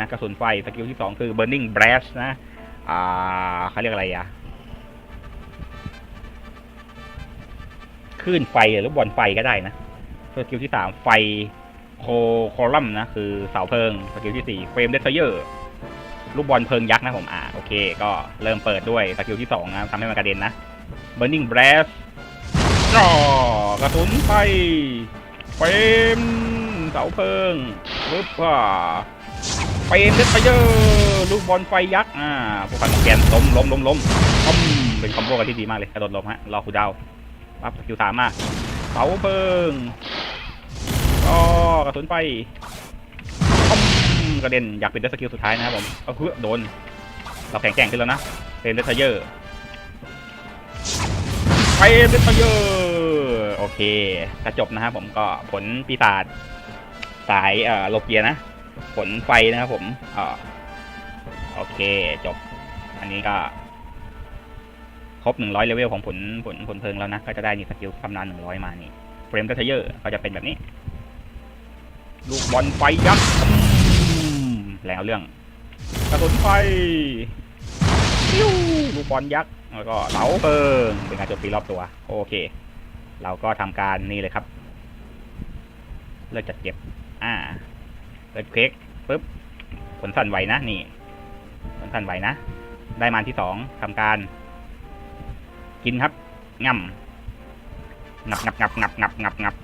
นะกระสุนไฟสกิลที่สองคือ burning blast นะอ่าเขาเรียกอะไรอะคลื่นไฟหรือบอลไฟก็ได้นะสกิลที่สามไฟโคโคลัมนะคือเสาเพลิงสกิลที่สี่เฟรมเดสเยอร์ลูกบอลเพลิงยักษ์นะผมอ่าโอเค ก็เริ่มเปิดด้วยสกิลที่สองนะทำให้มันกระเด็นนะ burning blast จ่อกระสุนไฟเฟรมเสาเพลิงปึ๊บว่า เฟรมเดสเยอร์ลูกบอลไฟยักษ์อ่าพวกพันแกนล้มล้มล้มล้มอืมเป็นคอมโบกันที่ดีมากเลยกระโดดลบฮะรอคูดาวปั๊บสกิลสามมาเสาเพิงก็กระสุนไฟอืมกระเด็นอยากเป็นเดสกิลสุดท้ายนะครับผมเอาคือโดน เราแข็งแกร่งขึ้นแล้วนะเฟรมเดสเยอร์ไปเดสเยอร์โอเคจะจบนะครับผมก็ผลปีศาจสายเอ่อโลเกียนะ ผลไฟนะครับผมอ่อโอเคจบ อันนี้ก็ ครบหนึ่งร้อยเลเวลของผลผลผลเพลิงแล้วนะ ก็จะได้นี่สกิลตำนานหนึ่งร้อยมานี่เฟรมเดสเยอร์ก็จะเป็นแบบนี้ ลูกบอลไฟยักษ์แล้วเรื่องกระสุนไฟปิ้วลูกบอลยักษ์แล้วก็เสาเปิงเป็นการโจมตีรอบตัว โอเค เราก็ทำการนี่เลยครับ เลิกจัดเก็บ อ่า เลิดเค้กปุ๊บผลสั่นไหวนะนี่ผลสั่นไหวนะ ได้มาที่สองทำการ กินครับง่ำงับงับงับงับงับงับงับ